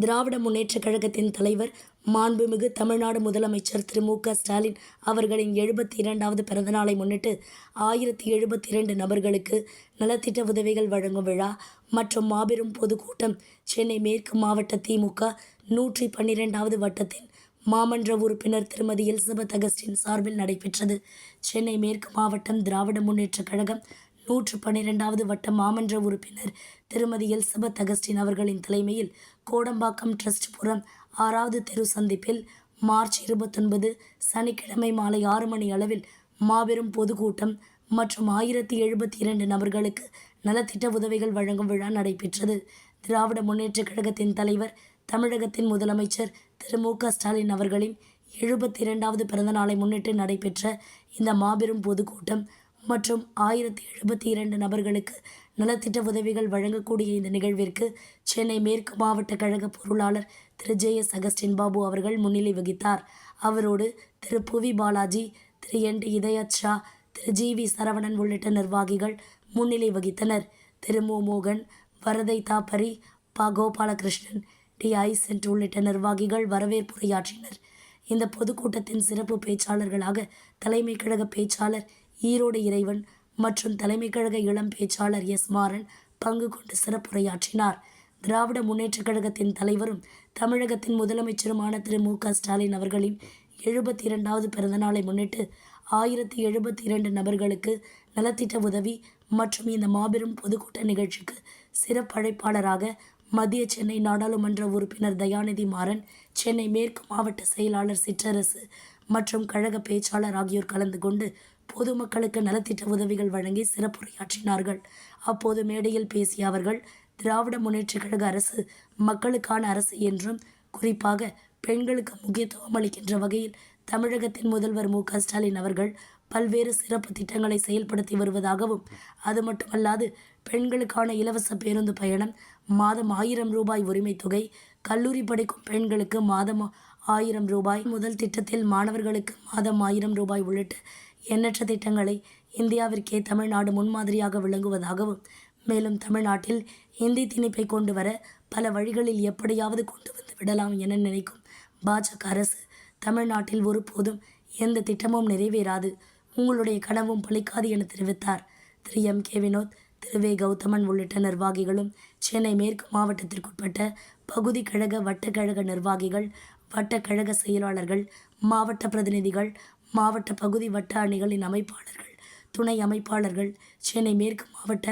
திராவிட முன்னேற்றக் கழகத்தின் தலைவர் மாண்புமிகு தமிழ்நாடு முதலமைச்சர் திரு மு க ஸ்டாலின் அவர்களின் எழுபத்தி இரண்டாவது பிறந்தநாளை முன்னிட்டு ஆயிரத்தி எழுபத்தி இரண்டு நபர்களுக்கு நலத்திட்ட உதவிகள் வழங்கும் விழா மற்றும் மாபெரும் பொதுக்கூட்டம் சென்னை மேற்கு மாவட்ட திமுக நூற்றி பன்னிரெண்டாவது வட்டத்தின் மாமன்ற உறுப்பினர் திருமதி எலிசபெத் அகஸ்டின் சார்பில் நடைபெற்றது. சென்னை மேற்கு மாவட்டம் திராவிட முன்னேற்றக் கழகம் நூற்று பன்னிரெண்டாவது வட்ட மாமன்ற உறுப்பினர் திருமதி எல்சபத் அகஸ்டின் அவர்களின் தலைமையில் கோடம்பாக்கம் ட்ரஸ்ட் புறம் ஆறாவது தெரு சந்திப்பில் மார்ச் இருபத்தொன்பது சனிக்கிழமை மாலை ஆறு மணி அளவில் மாபெரும் பொதுக்கூட்டம் மற்றும் ஆயிரத்தி எழுபத்தி இரண்டு நபர்களுக்கு நலத்திட்ட உதவிகள் வழங்கும் விழா நடைபெற்றது. திராவிட முன்னேற்றக் கழகத்தின் தலைவர் தமிழகத்தின் முதலமைச்சர் திரு மு க ஸ்டாலின் அவர்களின் எழுபத்தி இரண்டாவது பிறந்தநாளை முன்னிட்டு நடைபெற்ற இந்த மாபெரும் பொதுக்கூட்டம் மற்றும் ஆயிரத்தி எழுபத்தி இரண்டு நபர்களுக்கு நலத்திட்ட உதவிகள் வழங்கக்கூடிய இந்த நிகழ்விற்கு சென்னை மேற்கு மாவட்ட கழக பொருளாளர் திரு. ஜே. எஸ். அகஸ்டின் பாபு அவர்கள் முன்னிலை வகித்தார். அவரோடு திரு. புவி பாலாஜி திரு. என். டி. இதயத் ஷா திரு. ஜி. வி. சரவணன் உள்ளிட்ட நிர்வாகிகள் முன்னிலை வகித்தனர். திரு. மு. மோகன் வரதை தாப்பரி ப. கோபாலகிருஷ்ணன் டி. ஐசென்ட் உள்ளிட்ட நிர்வாகிகள் வரவேற்புரையாற்றினர் இந்த பொதுக்கூட்டத்தின் சிறப்பு பேச்சாளர்களாக தலைமை கழக பேச்சாளர் ஈரோடு இறைவன் மற்றும் தலைமை கழக இளம் பேச்சாளர் எஸ். மாறன் பங்கு கொண்டு சிறப்புரையாற்றினார். திராவிட முன்னேற்றக் கழகத்தின் தலைவரும் தமிழகத்தின் முதலமைச்சருமான திரு. மு. க. ஸ்டாலின் அவர்களின் எழுபத்தி இரண்டாவது பிறந்தநாளை முன்னிட்டு ஆயிரத்தி எழுபத்தி இரண்டு நபர்களுக்கு நலத்திட்ட உதவி மற்றும் இந்த மாபெரும் பொதுக்கூட்ட நிகழ்ச்சிக்கு சிறப்பழைப்பாளராக மத்திய சென்னை நாடாளுமன்ற உறுப்பினர் தயாநிதி மாறன் சென்னை மேற்கு மாவட்ட செயலாளர் சிற்றரசு மற்றும் கழக பேச்சாளர் ஆகியோர் கலந்து கொண்டு பொதுமக்களுக்கு நலத்திட்ட உதவிகள் வழங்கி சிறப்புரையாற்றினார்கள். அப்போது மேடையில் பேசிய அவர்கள் திராவிட முன்னேற்றக் கழக அரசு மக்களுக்கான அரசு என்றும் குறிப்பாக பெண்களுக்கு முக்கியத்துவம் அளிக்கின்ற வகையில் தமிழகத்தின் முதல்வர் மு. க. ஸ்டாலின் அவர்கள் பல்வேறு சிறப்பு திட்டங்களை செயல்படுத்தி வருவதாகவும் அது மட்டுமல்லாது பெண்களுக்கான இலவச பேருந்து பயணம் மாதம் ஆயிரம் ரூபாய் உரிமை தொகை கல்லூரி படிக்கும் பெண்களுக்கு மாதம் ஆயிரம் ரூபாய் முதல் திட்டத்தில் மாணவர்களுக்கு மாதம் ஆயிரம் ரூபாய் உள்ளிட்ட எண்ணற்ற திட்டங்களை இந்தியாவிற்கே தமிழ்நாடு முன்மாதிரியாக விளங்குவதாகவும் மேலும் தமிழ்நாட்டில் இந்தி திணிப்பை கொண்டு வர பல வழிகளில் எப்படியாவது கொண்டு வந்து விடலாம் என நினைக்கும் பாஜக அரசு தமிழ்நாட்டில் ஒருபோதும் எந்த திட்டமும் நிறைவேறாது. உங்களுடைய கனவும் பலிக்காது என தெரிவித்தார். திரு. எம். கே. வினோத் திரு. வே. கௌதமன் உள்ளிட்ட நிர்வாகிகளும் சென்னை மேற்கு மாவட்டத்திற்குட்பட்ட பகுதி கழக வட்டக்கழக நிர்வாகிகள் வட்டக்கழக செயலாளர்கள் மாவட்ட பிரதிநிதிகள் மாவட்ட பகுதி வட்ட அணிகளின் அமைப்பாளர்கள் துணை அமைப்பாளர்கள் சென்னை மேற்கு மாவட்ட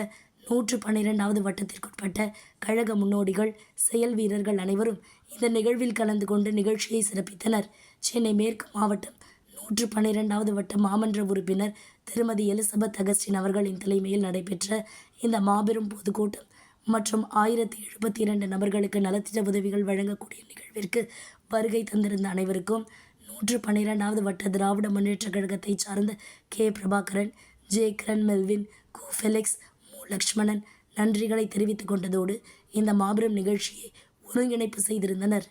நூற்று பன்னிரெண்டாவது வட்டத்திற்குட்பட்ட கழக முன்னோடிகள் செயல் வீரர்கள் அனைவரும் இந்த நிகழ்வில் கலந்து கொண்டு நிகழ்ச்சியை சிறப்பித்தனர். சென்னை மேற்கு மாவட்டம் நூற்று பன்னிரெண்டாவது வட்ட மாமன்ற உறுப்பினர் திருமதி எலிசபெத் அகஸ்டின் அவர்களின் தலைமையில் நடைபெற்ற இந்த மாபெரும் பொதுக்கூட்டம் மற்றும் ஆயிரத்தி எழுபத்தி இரண்டு நபர்களுக்கு நலத்திட்ட உதவிகள் வழங்கக்கூடிய நிகழ்விற்கு வருகை தந்திருந்த அனைவருக்கும் நூற்று பன்னிரெண்டாவது வட்ட திராவிட முன்னேற்றக் கழகத்தை சார்ந்த K. Prabhakaran J. Kiran Melvin கு. ஃபெலிக்ஸ் மு. லக்ஷ்மணன் நன்றிகளை தெரிவித்துக் கொண்டதோடு இந்த மாபெரும் நிகழ்ச்சியை ஒருங்கிணைப்பு செய்திருந்தனர்.